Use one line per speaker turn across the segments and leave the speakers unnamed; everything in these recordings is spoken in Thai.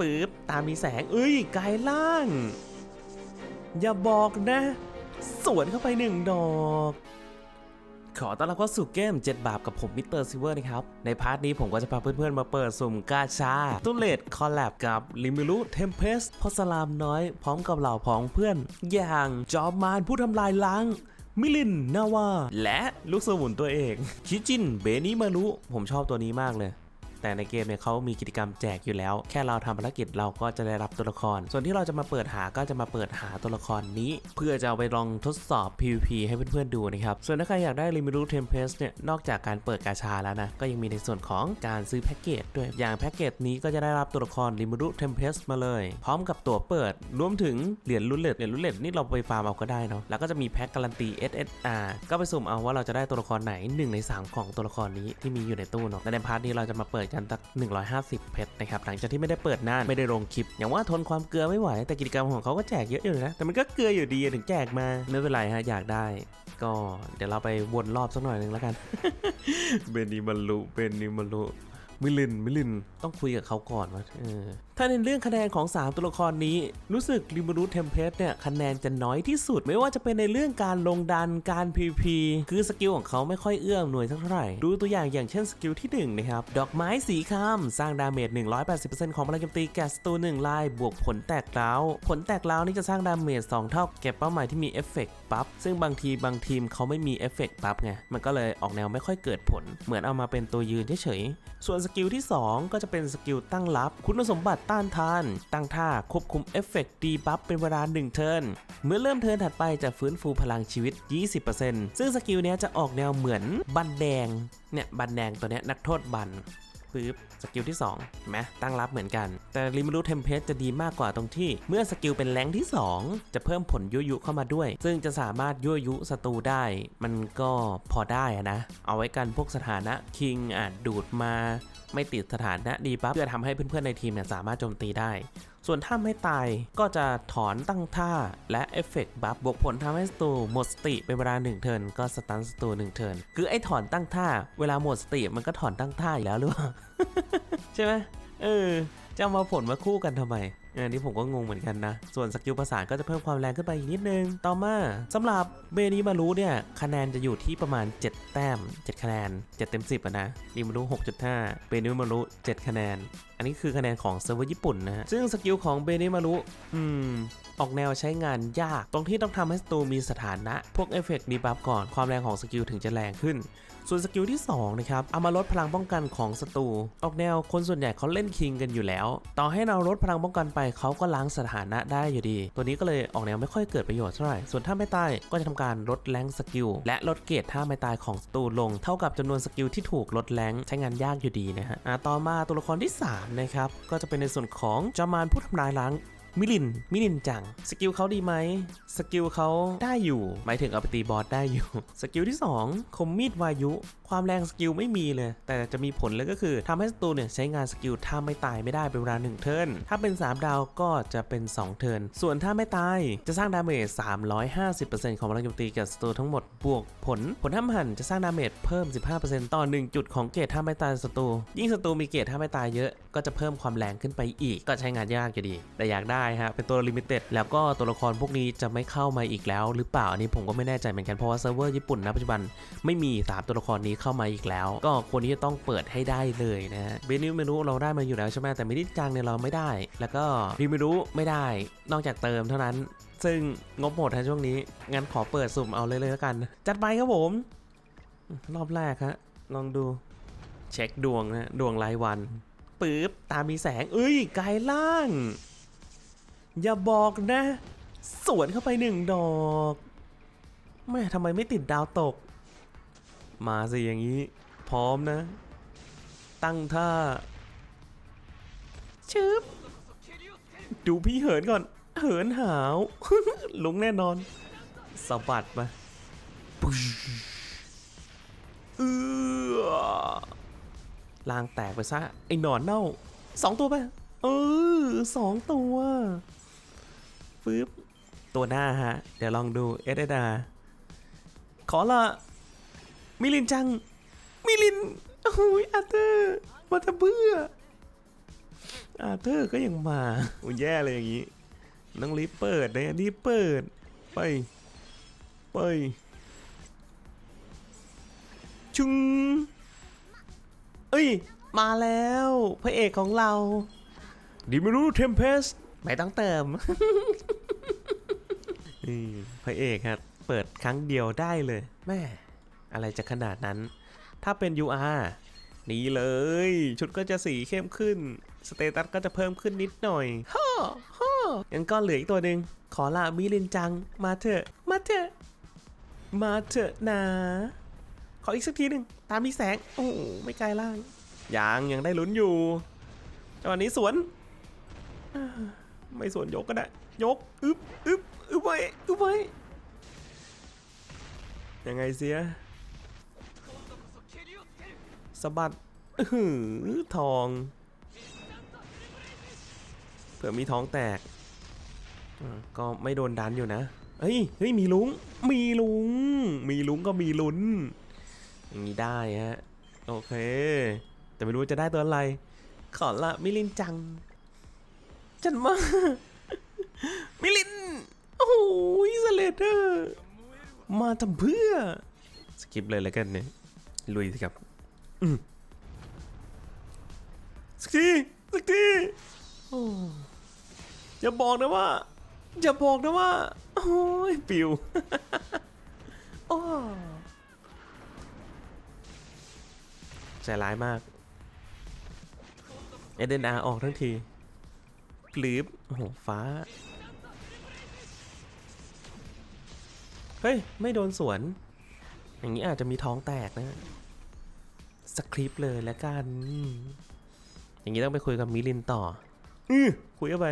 ปื๊บตามมีแสงเอ้ยกายล่าง อย่าบอกนะ สวนเข้าไปหนึ่งดอกขอต้อนรับเข้าสู่เกม 7 บาปกับผมมิสเตอร์ซิเวอร์นะครับ ในพาร์ทนี้ผมก็จะพาเพื่อนๆ มาเปิดสุ่มกาชา ตุเลตคอลแลบกับลิมิลุเทมเพสพอสลามน้อยพร้อมกับเหล่าพ้องเพื่อน อย่างจอมมารผู้ทำลายล้าง มิลินนาวาและลูกสมุนตัวเอง คิจินเบนิมารุผมชอบตัวนี้มากเลย แต่ในเกมเนี่ยเขามีกิจกรรมแจกอยู่แล้ว แค่เราทำภารกิจเราก็จะได้รับตัวละคร ส่วนที่เราจะมาเปิดหาก็จะมาเปิดหาตัวละครนี้ เพื่อจะเอาไปลองทดสอบ PVP ให้เพื่อนๆดูนะครับ ส่วนถ้าใครอยากได้ Limited Tempest เนี่ย นอกจากการเปิดกาชาแล้วนะ ก็ยังมีในส่วนของการซื้อแพ็กเกจด้วย อย่างแพ็กเกจนี้ก็จะได้รับตัวละคร Limited Tempest มาเลย พร้อมกับตั๋วเปิด รวมถึงเหรียญรุ่นเลดเหรียญรุ่นเลดนี่เราไปฟาร์มเอาก็ได้เนาะ แล้วก็จะมีแพ็กการันตี SSR ก็ไปสุ่มเอาว่าเราจะได้ตัวละครไหน1ใน3 ของตัวละครนี้ที่มีอยู่ในตู้เนาะ และในพาร์ทนี้เราจะมาเปิดกันตัก150 เพชรนะครับหลังจากที่ไม่ได้เปิดนานไม่ได้ลงคลิป อย่างว่าทนความเกลือไม่ไหว แต่กิจกรรมของเขาก็แจกเยอะอยู่นะ แต่มันก็เกลืออยู่ดีถึงแจกมา ไม่เป็นไรฮะอยากได้ ก็เดี๋ยวเราไปวนรอบสักหน่อยหนึงแล้วกัน เบนิมารุเบนิมารุ มิลินมิลินต้องคุยกับเขาก่อนว่าเออถ้าในเรื่องคะแนนของ 3 ตัวละครนี้ รู้สึกลิมารุเทมเพสเนี่ยคะแนนจะน้อยที่สุด ไม่ว่าจะเป็นในเรื่องการลงดันการ PP คือสกิลของเขาไม่ค่อยเอื้อมหน่วยเท่าไหร่ ดูตัวอย่างอย่างเช่นสกิลที่ 1 นะครับ ดอกไม้สีคำสร้างดาเมจ 180%ของพลังโจมตีแก่ศัตรู1ลายบวกผลแตกร้าผลแตกร้านี่จะสร้างดาเมจ2เท่าแก่เป้าหมายที่มีเอฟเฟกต์ปั๊บซึ่งบางทีบางทีมเขาไม่มีเอฟเฟกต์ปั๊บไงมันก็เลยออกแนวไม่ค่อยเกิดผล เหมือนเอามาเป็นตัวยืนเฉยๆส่วนสกิลที่ 2 ก็จะเป็นสกิลตั้งรับ คุณสมบัติต้านทาน ตั้งท่าควบคุมเอฟเฟกต์ดีบัฟเป็นเวลา 1 เทิร์น เมื่อเริ่มเทิร์นถัดไปจะฟื้นฟูพลังชีวิต 20%ซึ่งสกิลนี้จะออกแนวเหมือนบันแดงเนี่ยบันแดงตัวนี้นักโทษบัน ปึ๊บสกิลที่2เห็นไหมตั้งรับเหมือนกัน แต่ริมรูเทมเพสจะดีมากกว่าตรงที่เมื่อสกิลเป็นแรงที่ 2 จะเพิ่มผลยุยุเข้ามาด้วย ซึ่งจะสามารถยั่วยุศัตรูได้ มันก็พอได้นะ เอาไว้กันพวกสถานะคิงอาจดูดมา ไม่ติดสถานะดีปั๊บเพื่อทำให้เพื่อนๆในทีมเนี่ยสามารถโจมตีได้ ส่วนถ้าไม่ตายก็จะถอนตั้งท่าและเอฟเฟกต์บัฟบวกผลทำให้ศัตรูหมดสติเป็นเวลา1เทิร์นก็สตันศัตรู1เทิร์นคือไอ้ถอนตั้งท่า เวลาหมดสติมันก็ถอนตั้งท่าอยู่แล้วหรือเปล่าใช่ไหมเออจะเอามาผลมาคู่กันทำไมอันนี้ผมก็งงเหมือนกันนะ ส่วนสกิลประสานก็จะเพิ่มความแรงขึ้นไปอีกนิดนึง ต่อมาสำหรับเบนีมารู้เนี่ยคะแนนจะอยู่ที่ประมาณ 7 แต้ม 7 คะแนน 7 เต็ม 10อะนะดีมารู้6.5 เบนีมารู้ 7 คะแนน อันนี้คือคะแนนของเซิร์ฟเวอร์ญี่ปุ่นนะฮะ ซึ่งสกิลของเบนีมารุอืมออกแนวใช้งานยาก ตรงที่ต้องทำให้ศัตรูมีสถานะ พวกเอฟเฟกต์ดีบัฟก่อน ความแรงของสกิลถึงจะแรงขึ้น ส่วนสกิลที่ 2 นะครับ เอามาลดพลังป้องกันของศัตรู ออกแนวคนส่วนใหญ่เขาเล่นคิงกันอยู่แล้ว ต่อให้เราลดพลังป้องกันไปเขาก็ล้างสถานะได้อยู่ดี ตัวนี้ก็เลยออกแนวไม่ค่อยเกิดประโยชน์เท่าไหร่ ส่วนถ้าไม่ตายก็จะทำการลดแรงสกิลและลดเกรดถ้าไม่ตายของศัตรูลง เท่ากับจำนวนสกิลที่ถูกลดแรงใช้งานยากอยู่ดีนะฮะอะต่อมาตัวละครที่สามนะครับ ก็จะเป็นในส่วนของจอมานผู้ทำลายล้างมิลิน มิลินจัง สกิลเขาดีไหม สกิลเขาได้อยู่ หมายถึงเอาไปตีบอสได้อยู่ สกิลที่ 2 คมมีดวายุ ความแรงสกิลไม่มีเลย แต่จะมีผลเลยก็คือทำให้ศัตรูเนี่ยใช้งานสกิลถ้าไม่ตายไม่ได้เป็นเวลา1เทิร์นถ้าเป็น 3 ดาวก็จะเป็น 2 เทิร์นส่วนถ้าไม่ตายจะสร้างดาเมจ 350%ของพลังโจมตีกับศัตรูทั้งหมดบวกผล ผลห้ามหันจะสร้างดาเมจเพิ่ม 15%ต่อ 1 จุดของเกรดถ้าไม่ตายศัตรูยิ่งศัตรูมีเกรดถ้าไม่ตายเยอะก็จะเพิ่มความแรงขึ้นไปอีก ก็ใช้งานยากอยู่ดี แต่อยากได้ฮะเป็นตัวลิมิเต็ดแล้วก็ตัวละครพวกนี้จะไม่เข้ามาอีกแล้ว หรือเปล่าอันนี้ผมก็ไม่แน่ใจเหมือนกันเพราะว่าเซิร์ฟเวอร์ญี่ปุ่นนะปัจจุบันไม่มี3ตัวละครนี้เข้ามาอีกแล้ว ก็ควรที่จะต้องเปิดให้ได้เลยนะฮะเบนิวเมนูเราได้มาอยู่แล้วใช่ไหมแต่มิดิจังเนี่ยเราไม่ได้ แล้วก็ริมิรุไม่ได้ นอกจากเติมเท่านั้น ซึ่งงบหมดฮะช่วงนี้งั้นขอเปิดสุ่มเอาเลยเลยแล้วกัน จัดไปครับผม รอบแรกฮะลองดูเช็คดวงนะดวงรายวันปื๊บตามีแสงเอ้ยกายล่าง อย่าบอกนะ สวนเข้าไปหนึ่งดอกแม่ทำไมไม่ติดดาวตก มาสิอย่างนี้ พร้อมนะ ตั้งท่าชึบดูพี่เหินก่อน เหินหาวลุงแน่นอนสะบัดมาเอือลางแตกไปซะ ไอ้หนอนเน่าสองตัวไปเออสองตัวฟืบตัวหน้าฮะ เดี๋ยวลองดูเอสเอดาขอละ มิลินจัง มิลินโอ้ยอาเตอร์มาจะเบื่ออาเธอร์ก็ยังมาโอ้แย่เลยอย่างนี้ต้องรีบเปิดเลยรีบเปิด ไป ไปชุงเอ้ย มาแล้ว พระเอกของเราดิมิรูเทมเพสไม่ต้องเติมนี่พระเอกครับ เปิดครั้งเดียวได้เลย แม่ อะไรจะขนาดนั้น ถ้าเป็น UR นี่เลย ชุดก็จะสีเข้มขึ้น สเตตัสก็จะเพิ่มขึ้นนิดหน่อยฮ่อฮ่อยังก็เหลืออีกตัวหนึ่งขอลามิลินจัง มาเถอะ มาเถอะ มาเถอะนะ ขออีกสักทีหนึ่ง ตามมีแสง โอ้โหไม่ไกลล่าง ยังยังได้ลุ้นอยู่จังหวะนี้สวนอ่าไม่สวนยกก็ได้ ยก อึบอึบอึบไว้อึบไว้ยังไงเสีย สะบัดอื้อหือทอง เผื่อมีท้องแตก ก็ไม่โดนดันอยู่นะ เฮ้ย เฮ้ย มีลุง มีลุง มีลุงก็มีลุ้น อย่างนี้ได้ฮะ โอเค แต่ไม่รู้จะได้ตัวอะไร ขอละมิลินจัง จันมา มิลิน โอ้โหสเลเดอร์ มาทำเพื่อ สกิปเลยแล้วกันเนี่ย ลุยสิครับ สักทีสักทีโอ้อย่าบอกนะว่า อย่าบอกนะว่า โอ้ยปิวโอ้ใจร้ายมาก เอเดนอาออกทั้งทีปลืบโอ้โห ฟ้า เฮ้ย ไม่โดนสวน อย่างนี้อาจจะมีท้องแตกนะ สคริปต์เลยแล้วกัน อย่างนี้ต้องไปคุยกับมิลินต่อ อือคุยเข้าไป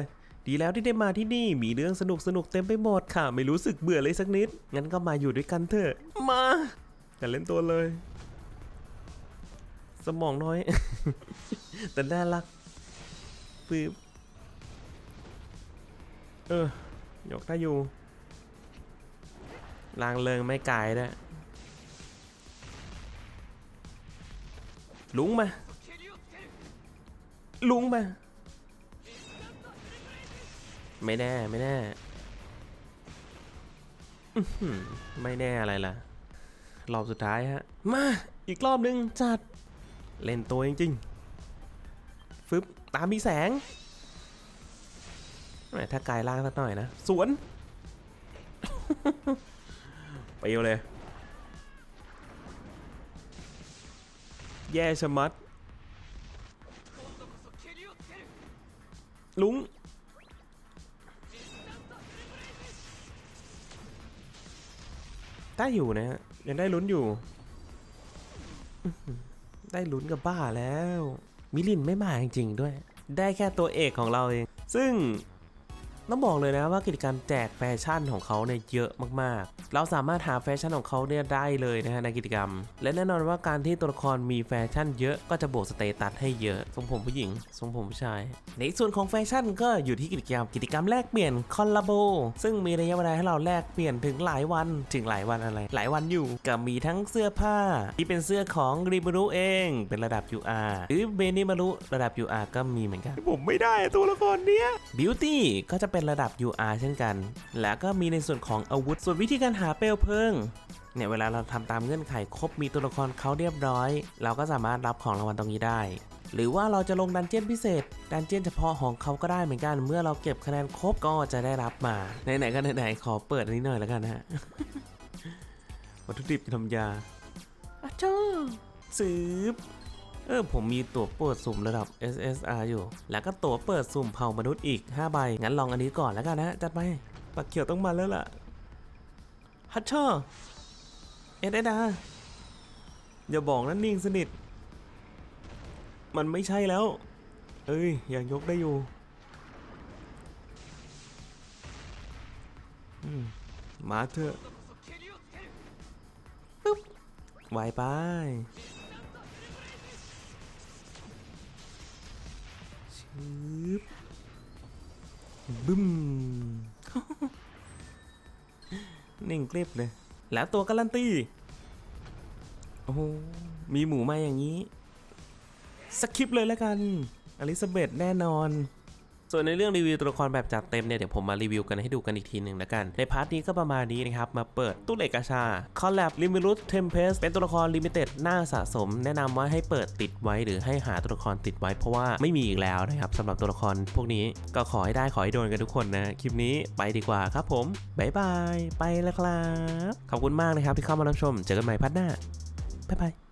ดีแล้วที่ได้มาที่นี่ มีเรื่องสนุกสนุกเต็มไปหมดค่ะ ไม่รู้สึกเบื่อเลยสักนิด งั้นก็มาอยู่ด้วยกันเถอะ มาอย่าเล่นตัวเลย สมองน้อย แต่น่ารักปืบเออยกได้อยู่ลางเริงไม่ไกลด้วย ลุงมา ลุงมา ไม่แน่ไม่แน่ไม่แน่อะไรล่ะ รอบสุดท้ายฮะ มา อีกรอบหนึ่งจัด เล่นตัวจริงๆฟึบตามมีแสงถ้ากายล่างสักหน่อยนะ สวน ไปเลย แย่ชะมัด ลุง ได้อยู่นะฮะ ยังได้ลุ้นอยู่ ได้ลุ้นกับบ้าแล้ว มิลินไม่มาจริงๆด้วย ได้แค่ตัวเอกของเราเอง ซึ่ง ต้องบอกเลยนะว่ากิจกรรมแจกแฟชั่นของเขาเนี่ยเยอะมากๆ เราสามารถหาแฟชั่นของเขาเนี่ยได้เลยนะฮะในกิจกรรม และแน่นอนว่าการที่ตัวละครมีแฟชั่นเยอะก็จะบวกสเตตัสให้เยอะทรงผมผู้หญิงทรงผมผู้ชาย ในส่วนของแฟชั่นก็อยู่ที่กิจกรรม กิจกรรมแลกเปลี่ยนคอลลาโบซึ่งมีระยะเวลาให้เราแลกเปลี่ยนถึงหลายวันถึงหลายวันอะไร หลายวันอยู่ก็มีทั้งเสื้อผ้า ที่เป็นเสื้อของริบรุเอง เป็นระดับ UR หรือเบนิมารุระดับ UR ก็มีเหมือนกัน ผมไม่ได้ตัวละครเนี้ย Beauty ก็จะเป็นระดับ UR เช่นกัน แล้วก็มีในส่วนของอาวุธ ส่วนวิธีการหาเปลวเพลิงเนี่ยเวลาเราทำตามเงื่อนไขครบมีตัวละครเขาเรียบร้อย เราก็สามารถรับของรางวัลตรงนี้ได้ หรือว่าเราจะลงดันเจี้ยนพิเศษ ดันเจี้ยนเฉพาะของเขาก็ได้เหมือนกัน เมื่อเราเก็บคะแนนครบก็จะได้รับมา ไหนๆก็ไหนๆขอเปิดอันนี้หน่อยแล้วกันนะฮะ วัตถุดิบทำยาอาจ้าสืบ เออผมมีตัวเปิดสุ่มระดับ SSR อยู่ แล้วก็ตัวเปิดสุ่มเผ่ามนุษย์อีก 5 ใบ งั้นลองอันนี้ก่อนแล้วกันนะ จัดไปปักเขียวต้องมาแล้วล่ะ ฮัตเชอร์เอ็ดเอ็ดาอย่าบอกนะนิ่งสนิท มันไม่ใช่แล้ว เอ้ยยังยกได้อยู่อืมมาเถอะปึ๊บไวไป บบึ้ม นิ่งกริบเลย แล้วตัวการันตี โอ้โหมีหมูมาอย่างนี้ สคิปเลยแล้วกัน อลิซาเบธแน่นอน ส่วนในเรื่องรีวิวตัวละครแบบจัดเต็มเนี่ยเดี๋ยวผมมารีวิวกันให้ดูกันอีกทีหนึ่งแล้วกัน ในพาร์ทนี้ก็ประมาณนี้นะครับมาเปิดตู้เหล็กกาชาคอลแลบลิมิรุสเทมเพสเป็นตัวละครลิมิเต็ดหน่าสะสม แนะนำว่าให้เปิดติดไว้หรือให้หาตัวละครติดไว้เพราะว่าไม่มีอีกแล้วนะครับสำหรับตัวละครพวกนี้ก็ขอให้ได้ขอให้โดนกันทุกคนนะคลิปนี้ไปดีกว่าครับผมบ๊ายบายไปแล้วครับ ขอบคุณมากนะครับที่เข้ามารับชม เจอกันใหม่พัดหน้าบ๊ายบาย